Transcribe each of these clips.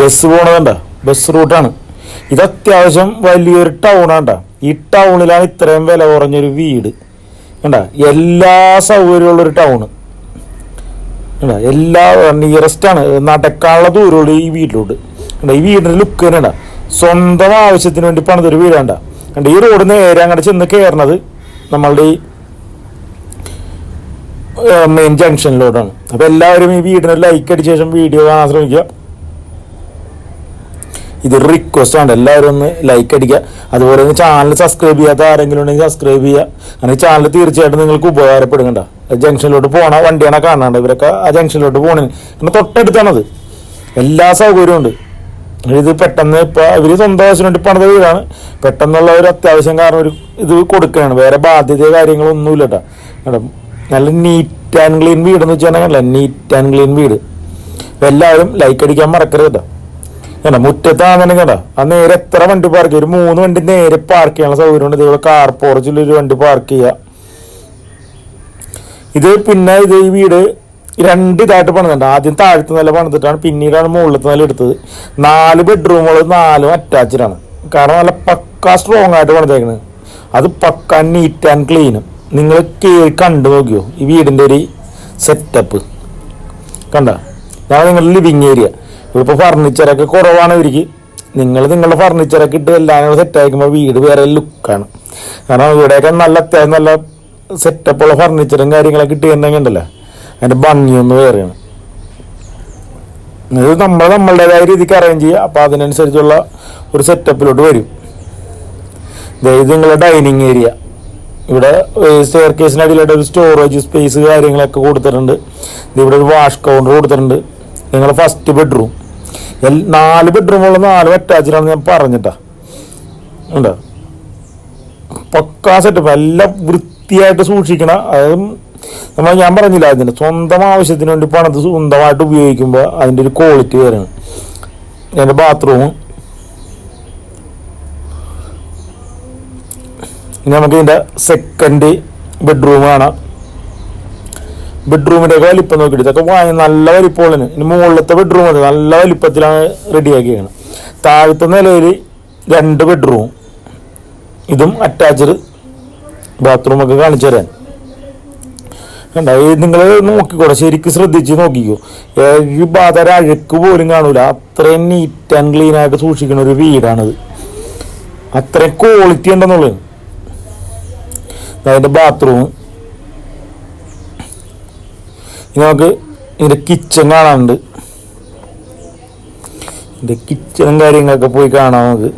Bus പോണതണ്ട? Bus റൂട്ടാണ് ഇത് അത്യാവശ്യം വലിയൊരു ടൗണാണ്ട ഈ ടൗണിലാണ് ഇത്രയും വില കുറഞ്ഞൊരു വീട്. കണ്ട? എല്ലാ സൗകര്യമുള്ളൊരു ടൗണ് കണ്ട? എല്ലാ നിയറസ്റ്റ് ആണ്. നടക്കാനുള്ള ദൂരമുള്ള ഈ വീട്ടിലോട്ട്. കണ്ട? ഈ വീടിന്റെ ലുക്ക് തന്നെ സ്വന്തം ആവശ്യത്തിന് വേണ്ടി പണിതൊരു വീടാണ്ട. കണ്ട? ഈ റോഡ് നേരെ അങ്ങോട്ട് ചെന്ന് കയറണത് നമ്മളുടെ ഈ മെയിൻ ജംഗ്ഷനിലോട്ടാണ് അപ്പൊ എല്ലാവരും ഈ വീടിന് ലൈക്ക് അടിച്ച ശേഷം വീഡിയോ കാണാൻ ശ്രമിക്കുക. ഇത് റിക്വസ്റ്റ് ആണ്. എല്ലാവരും ഒന്ന് ലൈക്ക് അടിക്കുക. അതുപോലെ തന്നെ ചാനൽ സബ്സ്ക്രൈബ് ചെയ്യാത്ത ആരെങ്കിലും ഉണ്ടെങ്കിൽ സബ്സ്ക്രൈബ് ചെയ്യുക. അങ്ങനെ ചാനൽ തീർച്ചയായിട്ടും നിങ്ങൾക്ക് ഉപകാരപ്പെടുന്നുണ്ട. ജംഗ്ഷനിലോട്ട് പോകണ വണ്ടിയാണ് കാണാണ്ട് ഇവരൊക്കെ ആ ജംഗ്ഷനിലോട്ട് പോകണേ പിന്നെ തൊട്ടടുത്താണത്. എല്ലാ സൗകര്യവും ഉണ്ട്. ഇത് പെട്ടെന്ന് ഇപ്പൊ ഇവർ സ്വന്തം ആവശ്യം വേണ്ടി പണിത വീടാണ്. പെട്ടെന്നുള്ള ഒരു അത്യാവശ്യം കാരണം ഒരു ഇത് കൊടുക്കുകയാണ്. വേറെ ബാധ്യത കാര്യങ്ങളൊന്നുമില്ല കേട്ടോ നല്ല നീറ്റ് ആൻഡ് ക്ലീൻ വീട് എന്ന് വെച്ചാൽ നീറ്റ് ആൻഡ് ക്ലീൻ വീട്. എല്ലാവരും ലൈക്ക് അടിക്കാൻ മറക്കരുത് കേട്ടോ കേട്ടോ മുറ്റത്താണെന്നുണ്ടെങ്കിൽ കേട്ടോ ആ നേരെ എത്ര വണ്ടി പാർക്ക് ചെയ്യും? ഒരു മൂന്ന് വണ്ടി നേരെ പാർക്ക് ചെയ്യാനുള്ള സൗകര്യമുണ്ട്. ഇതേപോലെ കാർ പോർച്ചിൽ ഒരു വണ്ടി പാർക്ക് ചെയ്യുക ഇത് പിന്നെ ഇത് ഈ വീട് രണ്ട് ഇതായിട്ട് പണിതുണ്ട് ആദ്യം താഴത്തെ നില പണിതിട്ടാണ് പിന്നീടാണ് മുകളിലത്തെ നില എടുത്തത്. നാല് ബെഡ്റൂമുകൾ നാലും അറ്റാച്ച്ഡ് ആണ്. കാരണം നല്ല പക്ക സ്ട്രോങ് ആയിട്ട് പണിതേക്കുന്നത് അത് പക്ക നീറ്റ് ആൻഡ് ക്ലീനും നിങ്ങൾ കയറി കണ്ടു നോക്കിയോ? ഈ വീടിന്റെ ഒരു സെറ്റപ്പ് കണ്ട? ഞാൻ നിങ്ങളുടെ ലിവിങ് ഏരിയ ഇപ്പോൾ ഫർണിച്ചറൊക്കെ കുറവാണ് ഇവർക്ക്. നിങ്ങൾ നിങ്ങളുടെ ഫർണിച്ചറൊക്കെ ഇട്ട് എല്ലാം കൂടെ സെറ്റ് ആയിക്കുമ്പോൾ വീട് വേറെ ലുക്കാണ് കാരണം ഇവിടെയൊക്കെ നല്ല അത്യാവശ്യം നല്ല സെറ്റപ്പുള്ള ഫർണിച്ചറും കാര്യങ്ങളൊക്കെ ഇട്ട് തന്നെ ഉണ്ടല്ലോ അതിന്റെ ഭംഗിയൊന്ന് വേറെയാണ്. ഇത് നമ്മൾ നമ്മളുടേതായ രീതിക്ക് അറേഞ്ച് ചെയ്യുക അപ്പോൾ അതിനനുസരിച്ചുള്ള ഒരു സെറ്റപ്പിലോട്ട് വരും. ഇത് നിങ്ങളുടെ ഡൈനിങ് ഏരിയ ഇവിടെ സ്റ്റെയർ കേസിനടിയിലായിട്ട് ഒരു സ്റ്റോറേജ് സ്പേസ് കാര്യങ്ങളൊക്കെ കൊടുത്തിട്ടുണ്ട്. ഇവിടെ ഒരു വാഷ് കൗണ്ടർ കൊടുത്തിട്ടുണ്ട്. നിങ്ങളുടെ ഫസ്റ്റ് ബെഡ്റൂം നാല് ബെഡ്റൂമുള്ള നാല് അറ്റാച്ച്ഡാണ് ഞാൻ പറഞ്ഞിട്ടാ. ഉണ്ട്. പക്കാ സെറ്റപ്പ് എല്ലാം വൃത്തിയായിട്ട് സൂക്ഷിക്കണം. അതായത് നമ്മൾ ഞാൻ പറഞ്ഞില്ല അതിന് സ്വന്തം ആവശ്യത്തിന് വേണ്ടി പണത് സ്വന്തമായിട്ട് ഉപയോഗിക്കുമ്പോൾ അതിന്റെ ഒരു ക്വാളിറ്റി വരണം. എന്റെ ബാത്റൂം നമുക്ക് ഇതിന്റെ സെക്കൻഡ് ബെഡ്റൂം കാണാം. ബെഡ്റൂമിന്റെ വലിപ്പം നോക്കിയിട്ട് ഇതൊക്കെ വാങ്ങി നല്ല വലിപ്പമുള്ളതിന്. ഇനി മുകളിലത്തെ ബെഡ്റൂം അത് നല്ല വലിപ്പത്തിലാണ് റെഡിയാക്കിയാണ് താഴത്തെ നിലയിൽ രണ്ട് ബെഡ്റൂം ഇതും അറ്റാച്ച്ഡ് ബാത്റൂം ഒക്കെ കാണിച്ചു തരാൻ. കണ്ട? നിങ്ങൾ നോക്കിക്കോട്ടെ ശരിക്കും ശ്രദ്ധിച്ച് നോക്കിക്കോ. ഒരു ബാധര അഴുക്ക് പോലും കാണൂല. അത്രയും നീറ്റ് ആൻഡ് ക്ലീൻ ആയിട്ട് സൂക്ഷിക്കുന്ന ഒരു വീടാണിത്. അത്രയും ക്വാളിറ്റി ഉണ്ടെന്നുള്ളത്. അതിന്റെ ബാത്റൂം ഇനി നമുക്ക് ഇതിന്റെ കിച്ചൺ കാണാനുണ്ട്. ഇതിന്റെ കിച്ചണും കാര്യങ്ങളൊക്കെ പോയി കാണാം നമുക്ക്.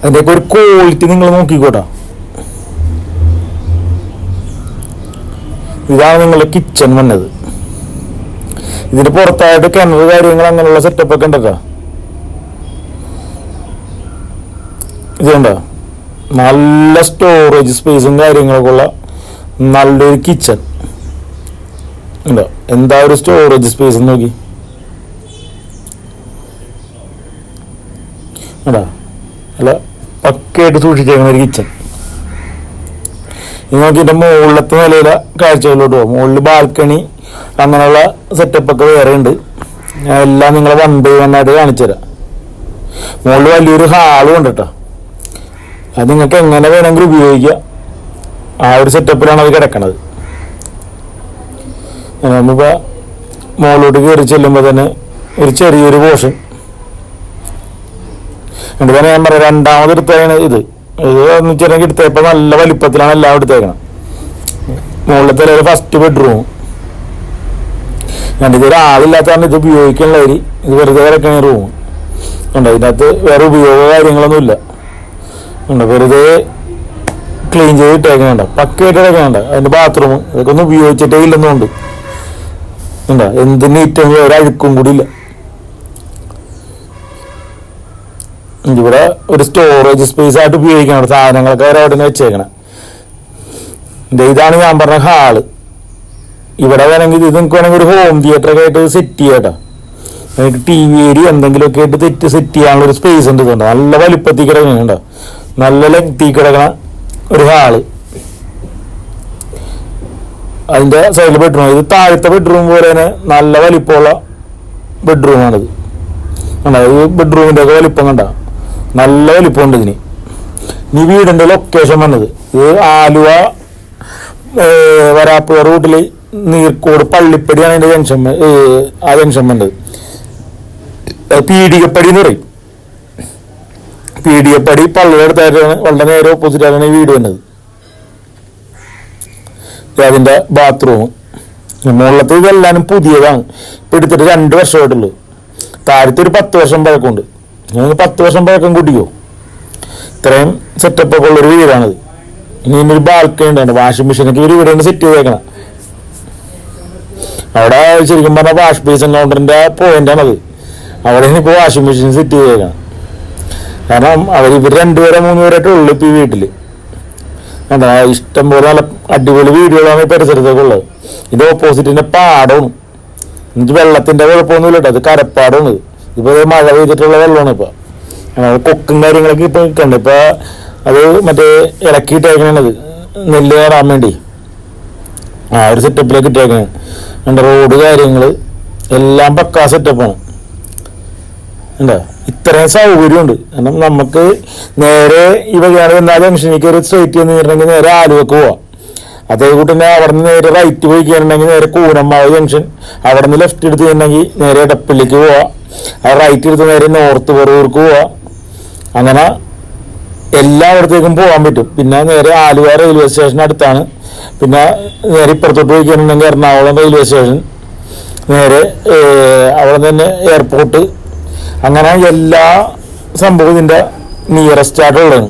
അതിന്റെയൊക്കെ ഒരു ക്വാളിറ്റി നിങ്ങൾ നോക്കിക്കോട്ടാ. ഇതാണ് നിങ്ങളുടെ കിച്ചൺ വന്നത് ഇതിന് പുറത്തായിട്ട് കിണർ കാര്യങ്ങൾ അങ്ങനെയുള്ള സെറ്റപ്പ് ഒക്കെ ഉണ്ടല്ലോ ഇതുണ്ടോ നല്ല സ്റ്റോറേജ് സ്പേസും കാര്യങ്ങളൊക്കെ ഉള്ള നല്ലൊരു കിച്ചൺ ഉണ്ടോ? എന്താ ഒരു സ്റ്റോറേജ് സ്പേസ് നോക്കി. ഉണ്ടോ അല്ല പക്കയായിട്ട് സൂക്ഷിച്ചേക്കുന്ന ഒരു കിച്ചൺ ഇത് നോക്കിയിട്ട് മുകളിലത്തെ നിലയിലെ കാഴ്ചകളിലോട്ട് പോകും മുകളിൽ ബാൽക്കണി അങ്ങനെയുള്ള സെറ്റപ്പ് ഒക്കെ വേറെ ഉണ്ട്. എല്ലാം നിങ്ങളെ വൺ ബൈ വൺ ആയിട്ട് കാണിച്ചു തരാം മുകളിൽ വലിയൊരു ഹാളും ഉണ്ട് കേട്ടോ. അത് നിങ്ങൾക്ക് എങ്ങനെ വേണമെങ്കിലും ഉപയോഗിക്കാം. ആ ഒരു സെറ്റപ്പിലാണ് അത് കിടക്കണത്. നമ്മളിപ്പോ മുകളിലോട്ട് കയറി ചെല്ലുമ്പോൾ തന്നെ ഒരു ചെറിയൊരു പോഷൻ എന്നിട്ട് തന്നെ ഞാൻ പറയാം രണ്ടാമത് എടുത്തേക്കണ ഇത്. ഇത് എന്ന് വെച്ചിട്ടുണ്ടെങ്കിൽ എടുത്തപ്പോ നല്ല വലിപ്പത്തിലാണ് എല്ലാം എടുത്തേക്കണം മുകളിലത്തെ ഒരു ഫസ്റ്റ് ബെഡ്റൂം രണ്ട് ഇത് ഒരാളില്ലാത്തതാണ് ഇത് ഉപയോഗിക്കാനുള്ള ഒരു ഇത് വെറുതെ കിടക്കണ റൂം ഉണ്ട് ഇതിനകത്ത് വേറെ ഉപയോഗ കാര്യങ്ങളൊന്നുമില്ല. ഉണ്ട് വെറുതെ ക്ലീൻ ചെയ്ത് ഇട്ടേക്കണുണ്ട്. പക്കയായിട്ട് ഇട്ടേക്കണുണ്ട്. അതിന്റെ ബാത്റൂം ഇതൊക്കെ ഒന്നും ഉപയോഗിച്ചിട്ടേ ഇല്ലെന്നുണ്ട് ഉണ്ടോ എന്ത് നീറ്റും ഒരഴുക്കും കൂടി ഇല്ല? ഇവിടെ ഒരു സ്റ്റോറേജ് സ്പേസ് ആയിട്ട് ഉപയോഗിക്കണം സാധനങ്ങളൊക്കെ നിന്ന് വെച്ചേക്കണം. ഇതാണ് ഞാൻ പറഞ്ഞ ഹാൾ. ഇവിടെ വേണമെങ്കിൽ ഇത് നിങ്ങൾക്ക് വേണമെങ്കിൽ ഒരു ഹോം തിയേറ്റർ ഒക്കെ ആയിട്ട് സെറ്റ് ചെയ്യാട്ടോ നിങ്ങൾക്ക് ടി വി ഏരിയ എന്തെങ്കിലുമൊക്കെ ആയിട്ട് തെറ്റ് സെറ്റ് ചെയ്യാനുള്ള ഒരു സ്പേസ് ഉണ്ട് നല്ല വലിപ്പത്തിൽ കിടക്കുന്നുണ്ടോ നല്ല ലെങ്തി കിടക്കണ ഒരു ഹാൾ. അതിന്റെ സൈഡിൽ ബെഡ്റൂം ഇത് താഴത്തെ ബെഡ്റൂം പോലെ തന്നെ നല്ല വലിപ്പമുള്ള ബെഡ്റൂമാണിത് കണ്ടോ? ഈ ബെഡ്റൂമിന്റെ ഒക്കെ വലിപ്പം കണ്ട? നല്ല വലിപ്പമുണ്ട് ഇതിന്. ഈ വീടിന്റെ ലൊക്കേഷൻ വന്നത്. ഇത് ആലുവ വരാപ്പുഴ റൂട്ടിൽ നീർക്കോട് പള്ളിപ്പടിയാണ് അതിന്റെ ജംഗ്ഷൻ ആ ജംഗ്ഷൻ വന്നത്. പീഡികപ്പടി എന്ന് പറയും. പീഡികപ്പടി പള്ളിയുടെ അടുത്തായിട്ടാണ് വളരെ നേരെ ഓപ്പോസിറ്റ് ആയിട്ടാണ് ഈ വീട് വന്നത് അതിന്റെ ബാത്റൂം മുകളിലത്തെ ഇതെല്ലാം പുതിയതാണ്. ഇപ്പൊ എടുത്തിട്ട് രണ്ട് വർഷമായിട്ടുള്ളൂ. താഴത്തെ ഒരു പത്ത് വർഷം പഴക്കമുണ്ട്. ഞങ്ങൾക്ക് പത്ത് വർഷം പഴക്കം കൂട്ടിക്കോ. ഇത്രയും സെറ്റപ്പ് ഒക്കെ ഉള്ളൊരു വീടാണിത്. ഇനി ഒരു ബാൽക്കണി ഉണ്ടായിരുന്നു വാഷിംഗ് മെഷീനൊക്കെ ഒരു വീടാണ് സെറ്റ് ചെയ്തേക്കണം. അവിടെ ശരിക്കും പറഞ്ഞാൽ വാഷ് ബേസ് കൗണ്ടറിന്റെ പോയിന്റ് ആണത്. അവിടെ ഇപ്പൊ വാഷിംഗ് മെഷീൻ സെറ്റ് ചെയ്തേക്കണം. കാരണം അവർ ഇവർ രണ്ടുപേരെ മൂന്നുപേരായിട്ടുള്ളു ഇപ്പൊ ഈ വീട്ടിൽ. എന്താ ഇഷ്ടം പോലെ നല്ല അടിപൊളി വീടുകളാണ് ഈ പരിസരത്തൊക്കെ ഉള്ളത് ഇത് ഓപ്പോസിറ്റിന്റെ പാടമാണ്. എന്നിട്ട് വെള്ളത്തിന്റെ കുഴപ്പമൊന്നുമില്ല കേട്ടോ. അത് കരപ്പാടാണ്. ഇപ്പോൾ ഇപ്പൊ മഴ പെയ്തിട്ടുള്ള വെള്ളമാണ് ഇപ്പൊ. അങ്ങനെ കൊക്കും കാര്യങ്ങളൊക്കെ ഇപ്പൊ നിൽക്കണ്ട്. ഇപ്പൊ അത് മറ്റേ ഇളക്കിയിട്ടേക്കണത് നെല്ല് കയറാൻ വേണ്ടി. ആ ഒരു സെറ്റപ്പിലേക്ക് ഇട്ടേക്കണേ. എന്റെ റോഡ് കാര്യങ്ങൾ. എല്ലാം പക്കാ സെറ്റപ്പാണ് എന്താ ഇത്രയും സൗകര്യമുണ്ട്. കാരണം നമുക്ക് നേരെ ഈ വഴിയാണ് വന്നാൽ ജംഗ്ഷനിലേക്ക് ഒരു എന്ന് ചെന്നിട്ടുണ്ടെങ്കിൽ നേരെ ആലുവക്ക് പോവാം. അതേ തന്നെ അവിടെ നിന്ന് നേരെ റൈറ്റ് പോയി കയറണമെങ്കിൽ നേരെ കൂനമ്മാവ് ജംഗ്ഷൻ അവിടെ നിന്ന് ലെഫ്റ്റ് എടുത്ത് കഴിഞ്ഞെങ്കിൽ നേരെ എടപ്പള്ളിക്ക് പോവാം. ആ റൈറ്റ് എടുത്ത് നേരെ നോർത്ത് പറവൂർക്ക് പോവാം. അങ്ങനെ എല്ലായിടത്തേക്കും പോകാൻ പറ്റും. പിന്നെ നേരെ ആലുവ റെയിൽവേ സ്റ്റേഷൻ അടുത്താണ്. പിന്നെ നേരെ ഇപ്പുറത്തോട്ട് പോയി കഴിഞ്ഞിട്ടുണ്ടെങ്കിൽ എറണാകുളം റെയിൽവേ സ്റ്റേഷൻ നേരെ അവിടെ നിന്ന് എയർപോർട്ട് അങ്ങനെ എല്ലാ സംഭവം ഇതിന്റെ നിയറസ്റ്റ് ആയിട്ടുള്ളതാണ്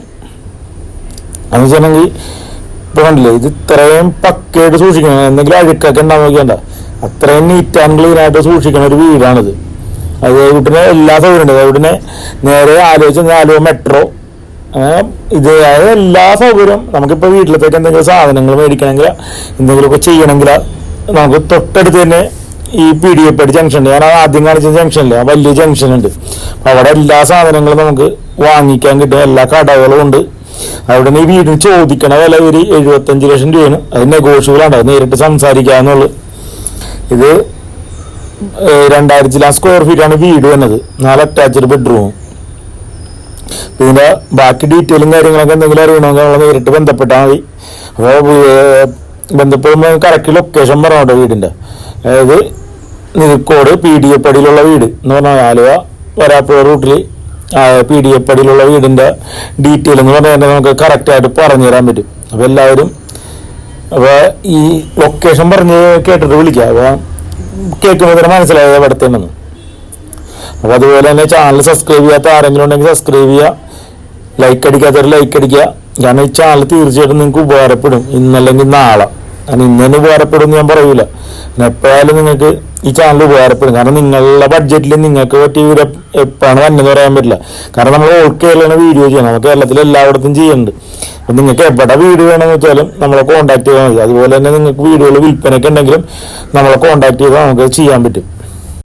അതെന്ന് വെച്ചിട്ടുണ്ടെങ്കിൽ ഇപ്പൊ കണ്ടില്ലേ ഇത് ഇത്രയും പക്കയായിട്ട് സൂക്ഷിക്കണം. എന്തെങ്കിലും അഴുക്കൊക്കെ നോക്കിയണ്ട അത്രയും നീറ്റ് ആൻഡ് ക്ലീൻ ആയിട്ട് സൂക്ഷിക്കുന്ന ഒരു വീടാണിത്. അത് വീട്ടിന് എല്ലാ സൗകര്യം ഉണ്ട്. വീടിന് നേരെ ആലോചിച്ച് ആലുവ മെട്രോ ഇത് എല്ലാ സൗകര്യവും നമുക്കിപ്പോൾ വീട്ടിലത്തേക്ക് എന്തെങ്കിലും സാധനങ്ങൾ മേടിക്കണമെങ്കിൽ എന്തെങ്കിലുമൊക്കെ ചെയ്യണമെങ്കിൽ നമുക്ക് തൊട്ടടുത്ത് തന്നെ ഈ പി ഡി ജംഗ്ഷൻ ഉണ്ട് ഞാൻ ആദ്യം കാണിച്ച ജംഗ്ഷൻ ആ വലിയ ജംഗ്ഷൻ ഉണ്ട്. അവിടെ എല്ലാ സാധനങ്ങളും നമുക്ക് വാങ്ങിക്കാൻ കിട്ടും. എല്ലാ കടകളും ഉണ്ട്. അവിടെ ഈ വീടിന് ചോദിക്കണ വില ഒരു എഴുപത്തഞ്ച് ലക്ഷം രൂപയാണ്. അത് നെഗോഷ്യബിൾ ആണ്. അത് നേരിട്ട് സംസാരിക്കാന്നുള്ളു ഇത് രണ്ടായിരത്തിലാം സ്ക്വയർ ഫീറ്റ് ആണ് വീട് വന്നത്. നാല് അറ്റാച്ച്ഡ് ബെഡ്റൂം ഇതിന്റെ ബാക്കി ഡീറ്റെയിലും കാര്യങ്ങളൊക്കെ എന്തെങ്കിലും അറിയണമെങ്കിൽ നമ്മൾ നേരിട്ട് ബന്ധപ്പെട്ടാൽ മതി. അപ്പോൾ ബന്ധപ്പെടുമ്പോൾ കറക്റ്റ് ലൊക്കേഷൻ പറഞ്ഞോട്ടോ വീടിന്റെ അതായത് നിരുക്കോട് പി ഡി എ പടിയിലുള്ള വീട് എന്ന് പറഞ്ഞാൽ ആലുവ വരാപ്പുഴ റൂട്ടിൽ പി ഡി എ പടിയിലുള്ള വീടിന്റെ ഡീറ്റെയിൽ എന്ന് പറഞ്ഞാൽ നമുക്ക് കറക്റ്റായിട്ട് പറഞ്ഞു തരാൻ പറ്റും. അപ്പോൾ എല്ലാവരും അപ്പോൾ ഈ ലൊക്കേഷൻ പറഞ്ഞ് കേട്ടിട്ട് വിളിക്കുക അപ്പോൾ കേൾക്കുമ്പോൾ തന്നെ മനസ്സിലായത് എവിടത്തെ ഉണ്ടെന്ന് അപ്പോൾ അതുപോലെ തന്നെ ചാനൽ സബ്സ്ക്രൈബ് ചെയ്യാത്ത ആരെങ്കിലും ഉണ്ടെങ്കിൽ സബ്സ്ക്രൈബ് ചെയ്യുക. ലൈക്ക് അടിക്കാത്തവർ ലൈക്ക് അടിക്കുക. കാരണം ഈ ചാനൽ തീർച്ചയായിട്ടും നിങ്ങൾക്ക് ഉപകാരപ്പെടും. ഇന്നല്ലെങ്കിൽ നാളെ. കാരണം ഇന്ന് തന്നെ ഉപകാരപ്പെടും എന്ന് ഞാൻ പറയൂല. എപ്പോഴായാലും നിങ്ങൾക്ക് ഈ ചാനൽ ഉപകാരപ്പെടും. കാരണം നിങ്ങളുടെ ബഡ്ജറ്റിൽ നിങ്ങൾക്ക് പറ്റിയ വീട് എപ്പോഴാണ് വന്നെന്ന് പറയാൻ പറ്റില്ല. കാരണം നമ്മൾ ഓൾ കേരളമാണ് വീഡിയോ ചെയ്യണം നമുക്ക് കേരളത്തിൽ എല്ലായിടത്തും ചെയ്യുന്നുണ്ട്. അപ്പം നിങ്ങൾക്ക് എവിടെ വീഡിയോ വേണമെന്ന് വെച്ചാലും നമ്മളെ കോൺടാക്ട് ചെയ്താൽ മതി. അതുപോലെ തന്നെ നിങ്ങൾക്ക് വീടുകൾ വിൽപ്പനയ്ക്ക് ഉണ്ടെങ്കിലും നമ്മളെ കോൺടാക്ട് ചെയ്താൽ നമുക്ക് ചെയ്യാൻ പറ്റും.